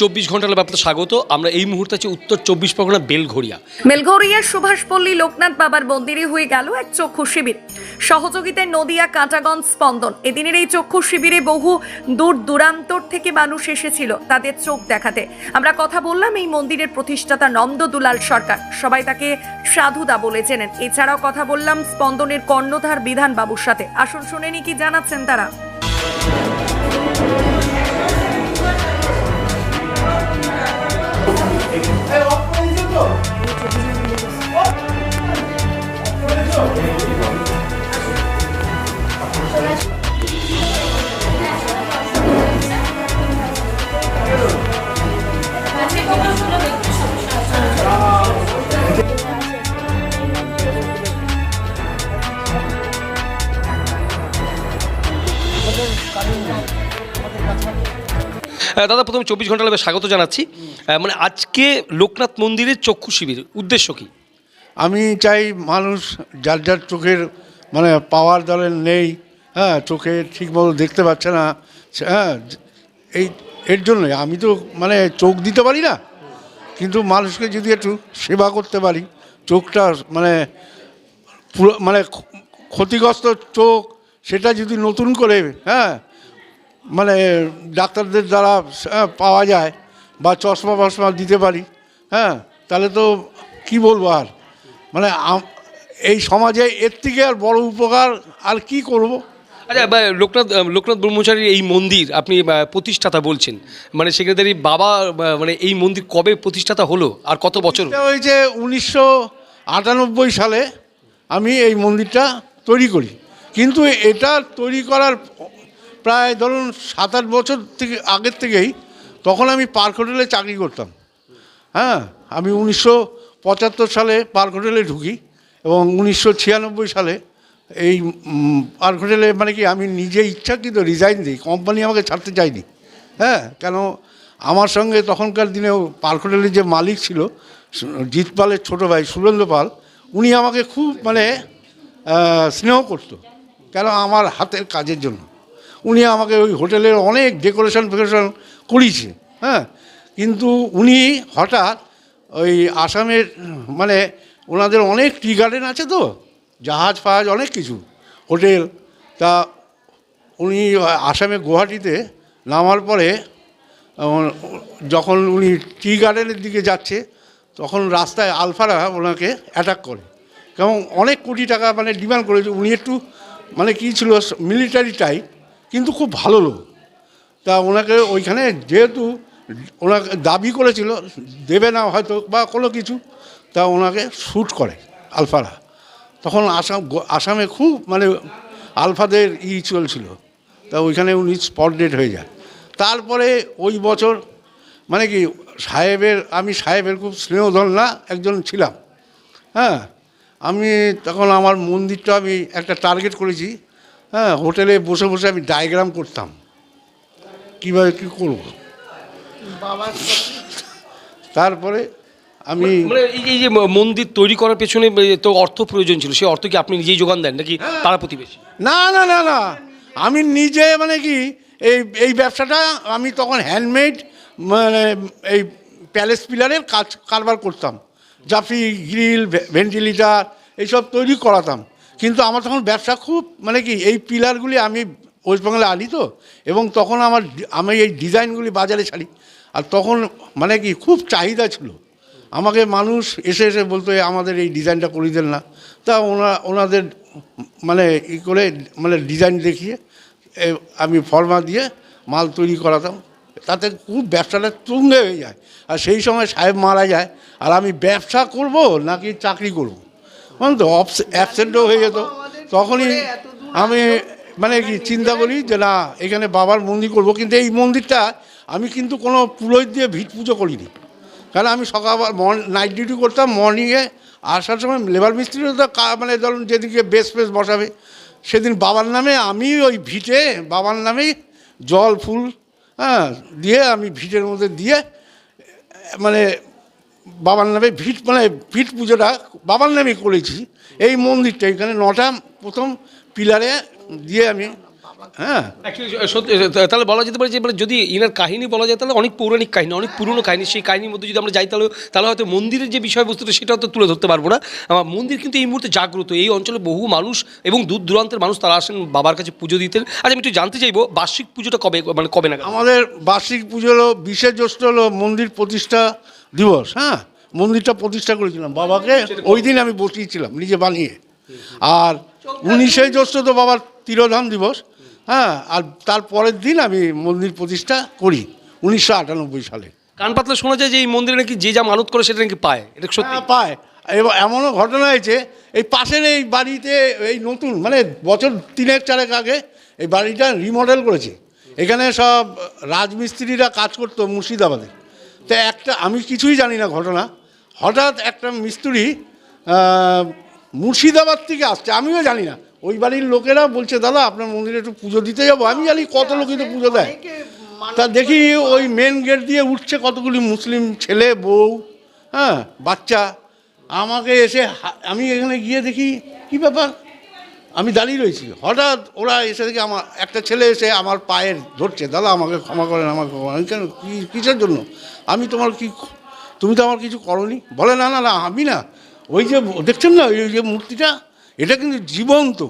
চব্বিশ ঘণ্টার ব্যাপারে স্বাগত। আমরা এই মুহূর্তে আছি উত্তর চব্বিশ পরগনা বেলঘড়িয়া। মেলঘরিয়ার সুভাষপল্লী লোকনাথ বাবার মন্দিরে হয়ে গেল এক চক্ষু শিবির। সহযোগিতায় নদিয়া, কাঁটাগঞ্জ, স্পন্দন। এদিনের এই চক্ষু শিবিরে বহু দূর দূরান্তর থেকে মানুষ এসেছিল তাদের চোখ দেখাতে। আমরা কথা বললাম এই মন্দিরের প্রতিষ্ঠাতা নন্দ দুলাল সরকার। সবাই তাকে সাধুদা বলে চেনেন। এছাড়াও কথা বললাম স্পন্দনের কর্ণধার বিধান বাবুর সাথে। আসুন শুনেনি কি জানাচ্ছেন তারা। 어? দাদা, প্রথমে চব্বিশ ঘণ্টা লাগবে স্বাগত জানাচ্ছি। মানে আজকে লোকনাথ মন্দিরের চক্ষু শিবির, উদ্দেশ্য কি? আমি চাই মানুষ যার যার চোখের মানে পাওয়ার দলের নেই হ্যাঁ চোখে ঠিকমতো দেখতে পাচ্ছে না হ্যাঁ এই, এর জন্যই আমি তো মানে চোখ দিতে পারি না, কিন্তু মানুষকে যদি একটু সেবা করতে পারি, চোখটা মানে পুরো মানে ক্ষতিগ্রস্ত চোখ, সেটা যদি নতুন করে হ্যাঁ মানে ডাক্তারদের দ্বারা পাওয়া যায় বা চশমা ফশমা দিতে পারি হ্যাঁ? তাহলে তো কি বলব আর? মানে এই সমাজে এর থেকে আর বড় উপকার আর কি করব? আচ্ছা লোকনাথ লোকনাথ ব্রহ্মচারীর এই মন্দির আপনি প্রতিষ্ঠাতা বলছেন। মানে সেক্রেটারি বাবা মানে এই মন্দির কবে প্রতিষ্ঠাতা হলো আর কত বছর? হয়েছে উনিশশো আটানব্বই সালে আমি এই মন্দিরটা তৈরি করি। কিন্তু এটা তৈরি করার প্রায় ধরুন সাত আট বছর থেকে আগের থেকেই তখন আমি পার্ক হোটেলে চাকরি করতাম। হ্যাঁ আমি উনিশশো পঁচাত্তর সালে পার্ক হোটেলে ঢুকি এবং উনিশশো ছিয়ানব্বই সালে এই পার্ক হোটেলে মানে কি আমি নিজে ইচ্ছাকৃত রিজাইন দিই কোম্পানি আমাকে ছাড়তে চায়নি। হ্যাঁ কেন আমার সঙ্গে তখনকার দিনেও পার্ক হোটেলের যে মালিক ছিল সু- জিৎ পালের ছোটো ভাই সুরেন্দ্র পাল, উনি আমাকে খুব মানে স্নেহ করতো, কেন আমার হাতের কাজের জন্য। উনি আমাকে ওই হোটেলের অনেক ডেকোরেশন, ফেকোরেশন করিয়েছে হ্যাঁ। কিন্তু উনি হঠাৎ ওই আসামের মানে ওনাদের অনেক টি গার্ডেন আছে তো, জাহাজ, ফাহাজ, অনেক কিছু, হোটেল। তা উনি আসামে গুয়াহাটিতে নামার পরে যখন উনি টি গার্ডেনের দিকে যাচ্ছে, তখন রাস্তায় আলফারা ওনাকে অ্যাটাক করে। এবং অনেক কোটি টাকা মানে ডিমান্ড করেছে। উনি একটু মানে কী ছিল মিলিটারি টাইপ কিন্তু খুব ভালো লোক। তা ওনাকে ওইখানে যেহেতু ওনাকে দাবি করেছিল, দেবে না হয়তো বা কোনো কিছু, তা ওনাকে শ্যুট করে আলফারা। তখন আসাম, আসামে খুব মানে আলফাদের ই চলছিল। তা ওইখানে উনি স্পট ডেট হয়ে যায় তারপরে ওই বছর মানে কি, সাহেবের, আমি সাহেবের খুব স্নেহধন না, একজন ছিলাম। হ্যাঁ আমি তখন আমার মন্দিরটা আমি একটা টার্গেট করেছি। হ্যাঁ হোটেলে বসে বসে আমি ডায়াগ্রাম করতাম। কীভাবে কী করব? তারপরে আমি মানে এই যে- এই যে মন্দির তৈরি করার পেছনে তো অর্থ প্রয়োজন ছিল সেই অর্থ কি আপনি নিজেই যোগান দেন নাকি তারা প্রতিবেশী? না না না না। আমি নিজে মানে কি এই এই ব্যবসাটা আমি তখন হ্যান্ডমেড মানে এই প্যালেস পিলারের কাজ কারবার করতাম। জাফি গ্রিল ভেন্টিলেটার এইসব তৈরি করাতাম। কিন্তু আমার তখন ব্যবসা খুব মানে কি, এই পিলারগুলি আমি ওয়েস্ট বেঙ্গলে আনি তো, এবং তখন আমার আমি এই ডিজাইনগুলি বাজারে ছাড়ি। আর তখন মানে কি, খুব চাহিদা ছিল। আমাকে মানুষ এসে এসে বলতো আমাদের এই ডিজাইনটা করে দেন না। তা ওনা, ওনাদের মানে ই করে মানে ডিজাইন দেখিয়ে আমি ফর্মা দিয়ে মাল তৈরি করাতাম। তাতে খুব ব্যবসাটা তুঙ্গে হয়ে যায়। আর সেই সময় সাহেব মারা যায়, আর আমি ব্যবসা করব নাকি চাকরি করব? তো অ্যাবসেন্টও হয়ে যেত। তখনই আমি মানে কি চিন্তা করি যে না, এখানে বাবার মন্দির করব। কিন্তু এই মন্দিরটা আমি কিন্তু কোনো পুরোহিত দিয়ে ভিট পুজো করিনি। কারণ আমি সকাল নাইট ডিউটি করতাম মর্নিংয়ে আসার সময় লেবার মিস্ত্রিও তো মানে ধরুন যেদিকে বেশ ফেস বসাবে, সেদিন বাবার নামে আমি ওই ভিটে, বাবার নামেই জল, ফুল হ্যাঁ দিয়ে আমি ভিটের মধ্যে দিয়ে মানে বাবার নামে ভিট মানে ভিট পুজোটা বাবার নামে করেছি। এই মন্দিরটা এখানে নটা প্রথম পিলারে দিয়ে আমি হ্যাঁ। তাহলে বলা যেতে পারে যে মানে যদি ইনার কাহিনী বলা যায় তাহলে অনেক পৌরাণিক কাহিনী অনেক পুরনো কাহিনী সেই কাহিনীর মধ্যে যদি আমরা যাই তাহলে তাহলে হয়তো মন্দিরের যে বিষয়বস্তুটা সেটাও তো তুলে ধরতে পারব না। আমার মন্দির কিন্তু এই মুহূর্তে জাগ্রত। এই অঞ্চলে বহু মানুষ এবং দূর দূরান্তের মানুষ তারা আসেন বাবার কাছে পুজো দিতেন আচ্ছা আমি একটু জানতে চাইব বার্ষিক পুজোটা কবে মানে কবে না আমাদের বার্ষিক পুজো হলো বিশেষ জ্যৈষ্ঠ হলো মন্দির প্রতিষ্ঠা দিবস হ্যাঁ? মন্দিরটা প্রতিষ্ঠা করেছিলাম। বাবাকে ওই দিন আমি বসিয়েছিলাম নিজে বানিয়ে। আর উনিশে জ্যৈষ্ঠ তো বাবার তিরোধাম দিবস হ্যাঁ আর তার পরের দিন আমি মন্দির প্রতিষ্ঠা করি উনিশশো আটানব্বই সালে। কান পাতলে শোনা যায় যে এই মন্দিরে নাকি যে যা মানত করে সেটা নাকি পায় এটা সত্যি? হ্যাঁ, পায়। এবং এমনও ঘটনা হয়েছে এই পাশের এই বাড়িতে এই নতুন মানে বছর তিনেক চারেক আগে এই বাড়িটা রিমডেল করেছে। এখানে সব রাজমিস্ত্রিরা কাজ করতো মুর্শিদাবাদে। তো একটা আমি কিছুই জানি না ঘটনা। হঠাৎ একটা মিস্ত্রি মুর্শিদাবাদ থেকে আসছে আমিও জানি না। ওই বাড়ির লোকেরা বলছে দাদা আপনার মন্দিরে একটু পুজো দিতে যাব। আমি জানি কত লোকই তো পুজো দেয়। তা দেখি ওই মেন গেট দিয়ে উঠছে কতগুলি মুসলিম ছেলে বউ হ্যাঁ বাচ্চা। আমাকে এসে আমি এখানে গিয়ে দেখি কি ব্যাপার? আমি দাঁড়িয়ে রয়েছি। হঠাৎ ওরা এসে দেখি আমার একটা ছেলে এসে আমার পায়ের ধরছে। দাদা আমাকে ক্ষমা করেন আমাকে। আমি কেন কী কিসের জন্য? আমি তোমার কি তুমি তো আমার কিছু করনি? বলে না না না আমি না ওই যে দেখছেন না ওই যে মূর্তিটা? এটা কিন্তু জীবন্ত।